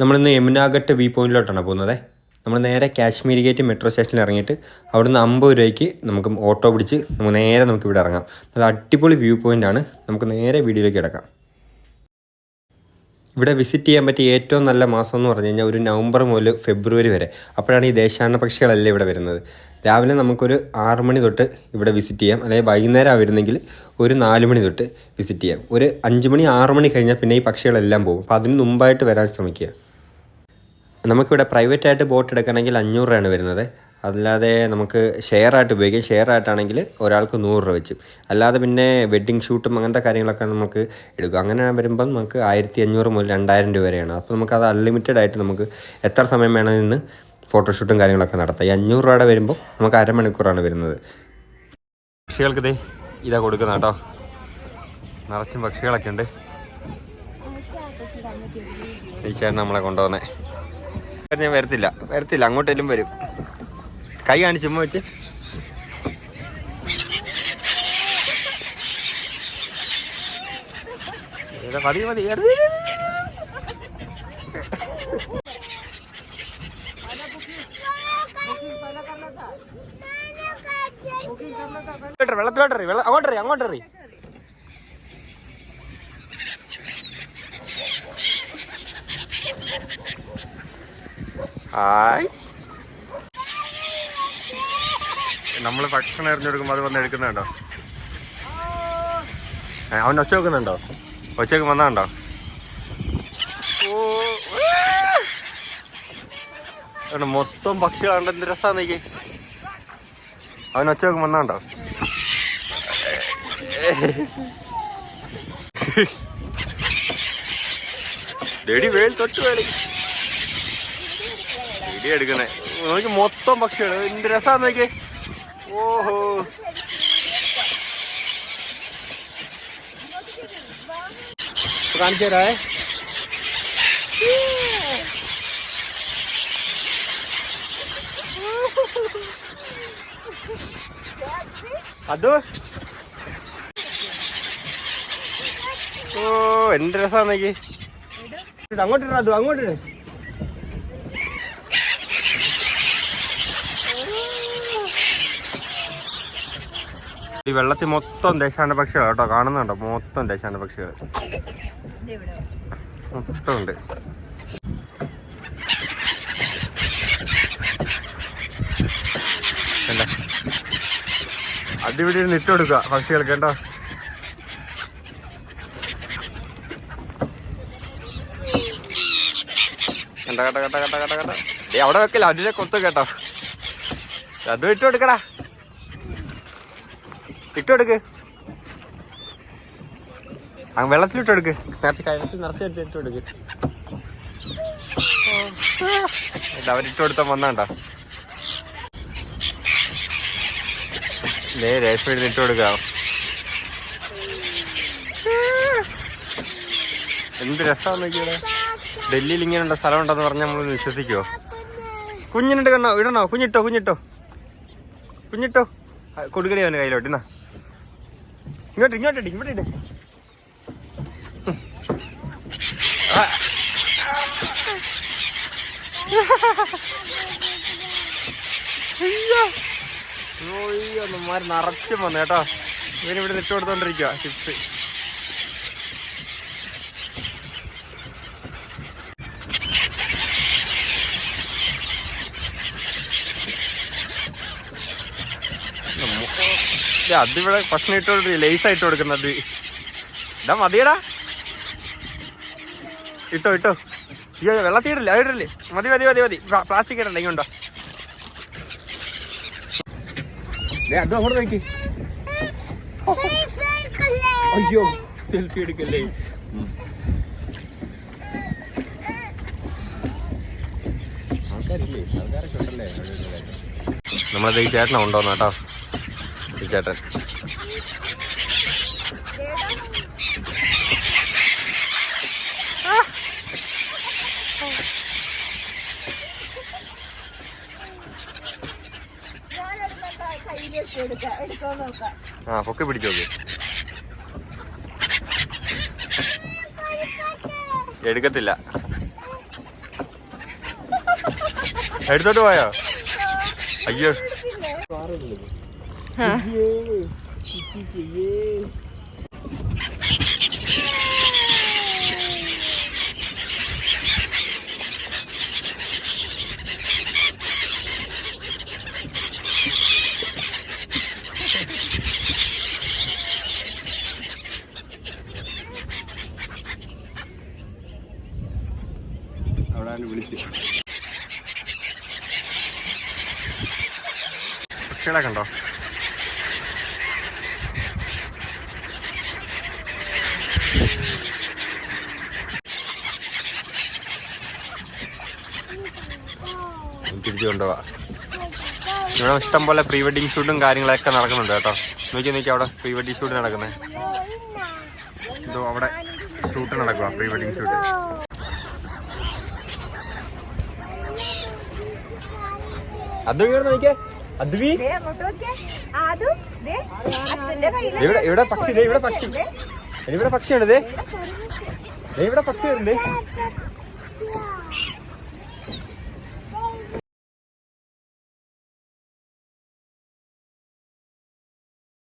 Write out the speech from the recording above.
നമ്മളിന്ന് യമുനാഘട്ട് വ്യൂ പോയിന്റിലോട്ടാണ് പോകുന്നത്. നമ്മൾ നേരെ കാശ്മീരി ഗേറ്റ് മെട്രോ സ്റ്റേഷനിൽ ഇറങ്ങിയിട്ട് അവിടുന്ന് അമ്പത് രൂപയ്ക്ക് നമുക്ക് ഓട്ടോ പിടിച്ച് നമുക്ക് നേരെ നമുക്ക് ഇവിടെ ഇറങ്ങാം. നല്ല അടിപൊളി വ്യൂ പോയിന്റ് ആണ്. നമുക്ക് നേരെ വീഡിയോയിലേക്ക് കിടക്കാം. ഇവിടെ വിസിറ്റ് ചെയ്യാൻ പറ്റിയ ഏറ്റവും നല്ല മാസം എന്ന് പറഞ്ഞു കഴിഞ്ഞാൽ ഒരു നവംബർ മുതൽ ഫെബ്രുവരി വരെ. അപ്പോഴാണ് ഈ ദേശാടന പക്ഷികളല്ലേ ഇവിടെ വരുന്നത്. രാവിലെ നമുക്കൊരു ആറ് മണി തൊട്ട് ഇവിടെ വിസിറ്റ് ചെയ്യാം. അല്ലെങ്കിൽ വൈകുന്നേരം വരുന്നെങ്കിൽ ഒരു നാല് മണി തൊട്ട് വിസിറ്റ് ചെയ്യാം. ഒരു അഞ്ച് മണി ആറ് മണി കഴിഞ്ഞാൽ പിന്നെ ഈ പക്ഷികളെല്ലാം പോകും. അപ്പോൾ അതിന് മുമ്പായിട്ട് വരാൻ ശ്രമിക്കുക. നമുക്കിവിടെ പ്രൈവറ്റ് ആയിട്ട് ബോട്ട് എടുക്കണമെങ്കിൽ അഞ്ഞൂറ് രൂപയാണ് വരുന്നത്. അല്ലാതെ നമുക്ക് ഷെയർ ആയിട്ട് ഉപയോഗിക്കാം. ഷെയർ ആയിട്ടാണെങ്കിൽ ഒരാൾക്ക് നൂറ് രൂപ വെച്ചും. അല്ലാതെ പിന്നെ വെഡ്ഡിങ് ഷൂട്ടും അങ്ങനത്തെ കാര്യങ്ങളൊക്കെ നമുക്ക് എടുക്കും. അങ്ങനെ വരുമ്പം നമുക്ക് ആയിരത്തി അഞ്ഞൂറ് മുതൽ രണ്ടായിരം രൂപ വരെയാണ്. അപ്പോൾ നമുക്ക് അത് അൺലിമിറ്റഡ് ആയിട്ട് നമുക്ക് എത്ര സമയം വേണമെന്ന് ഫോട്ടോഷൂട്ടും കാര്യങ്ങളൊക്കെ നടത്താം. ഈ അഞ്ഞൂറ് രൂപയുടെ വരുമ്പോൾ നമുക്ക് അരമണിക്കൂറാണ് വരുന്നത്. പക്ഷികൾക്ക് ഇതേ ഇതാ കൊടുക്കുന്ന കേട്ടോ. നിറച്ചും പക്ഷികളൊക്കെ ഉണ്ട്. ഈ ചേട്ടൻ നമ്മളെ കൊണ്ടുവന്നേ. ഞാൻ വരത്തില്ല. വരത്തില്ല എല്ലാം വരും. കൈ കാണിച്ചു വെച്ച്. മതി മതി വെള്ളത്തിലോട്ടെറി വെള്ളം അങ്ങോട്ടറി അങ്ങോട്ടെറി ഹായ് നമ്മൾ ഭക്ഷണം എറിഞ്ഞെടുക്കുമ്പോൾ അത് വന്ന് എടുക്കുന്നുണ്ടോ? അവൻ ഒച്ച വെക്കുന്നുണ്ടോ? ഒച്ചക്ക് വന്നാണ്ടോ? ഓ. മൊത്തം പക്ഷികളുണ്ട് എന്ത് രസാന്ന് നീക്ക് അവൻ ഒച്ച വെക്കും വന്നാണ്ടോ? ഡെടി വേൾ തൊട്ട് വേളി ഇടി എടുക്കണേ നോക്കി മൊത്തം പക്ഷികൾ. എന്ത് രസാന്ന് നോക്കി ഓഹോ. കാണിച്ചു അത് അതോ. ഓ എന്ത് രസാന്ന് നോക്കി അങ്ങോട്ടിടാ അത് അങ്ങോട്ടിട. ഈ വെള്ളത്തിൽ മൊത്തം ദേശാണ്ട പക്ഷികൾ കേട്ടോ കാണുന്നുണ്ടോ? മൊത്തം ദേശാണ്ട പക്ഷികൾ. മൊത്തം ഉണ്ട് അടിപിടി ഇട്ട് കൊടുക്കുക പക്ഷികൾക്ക് കേട്ടോ കണ്ട കണ്ട കണ്ട കണ്ട കണ്ട അവിടെ വെക്കില്ല അതിനെ കൊത്തു കേട്ടോ. അതും ഇട്ട് കൊടുക്കടാ. ഇട്ടെടുക്ക്. അങ്ങ് വെള്ളത്തിലിട്ടെടുക്ക്. നിറച്ച് കയറ്റി നിറച്ച് എടുത്ത് ഇട്ട് എടുക്ക് ഇത് അവരിട്ട് കൊടുത്ത വന്നാണ്ടോ. ദേ രേഷ്മ ഇരുന്ന് ഇട്ട് കൊടുക്കാം എന്ത് രസമാന്ന് നോക്കിയാ. ഡൽഹിയിൽ ഇങ്ങനെയുള്ള സ്ഥലം ഉണ്ടെന്ന് പറഞ്ഞാൽ നമ്മൾ വിശ്വസിക്കുവോ? കുഞ്ഞിനിട്ട് കണ്ണോ ഇടണോ? കുഞ്ഞിട്ടോ കുഞ്ഞിട്ടോ. കുഞ്ഞിട്ടോ. കൊടുക്കടി അവന് കയ്യിലോട്ട്. എന്നാ ഇങ്ങോട്ട് ഇങ്ങോട്ട് ഇങ്ങോട്ട് ഇട്. ആ. അയ്യോ. അയ്യോ നമ്മാര് നിറച്ചും വന്നു കേട്ടോ. ഇവനിവിടെ ഇട്ട് കൊടുത്തോണ്ടിരിക്കുക ചിപ്സ് ഇല്ല, അതിവിടെ ഭക്ഷണം ഇട്ട് ലേസ് ആയിട്ട് കൊടുക്കുന്നത്. ഇടാ മതിയടാ. ഇട്ടോ ഇട്ടോ. അയ്യോ വെള്ളത്തിൽ ഇടില്ല ഇടില്ലേ? മതി മതി മതി മതി. പ്ലാസ്റ്റിക് ഇടണ്ട ഇങ്ങോട്ടോ അതും അങ്ങോട്ട് നോക്കി. അയ്യോ സെൽഫി എടുക്കല്ലേ? നമ്മളത് ഈ ചേട്ടനെ കേട്ടോ. ഈ ചേട്ടൻ ആ പൊക്കി പിടിച്ചോ എടുക്കത്തില്ല. എടുത്തോട്ട് പോയോ? അയ്യോ. അവിടെ വിളിച്ച് പക്ഷികളെ കണ്ടോ തിരിച്ചു കൊണ്ടുപോവാ ഇവിടെ ഇഷ്ടം പോലെ പ്രീ വെഡിങ് ഷൂട്ടും കാര്യങ്ങളൊക്കെ നടക്കുന്നുണ്ട് കേട്ടോ. നോക്കി നോക്കി അവിടെ പ്രീ വെഡിങ് ഷൂട്ട് നടക്കുന്നത് എന്തോ അവിടെ ഷൂട്ട് നടക്കുക പ്രീ വെഡിങ് ഷൂട്ട്. ഇവിടെ പക്ഷി? ഇവിടെ പക്ഷി. ഇവിടെ പക്ഷിയാണിത് ഇവിടെ പക്ഷിയുണ്ട് പക്ഷിയാ.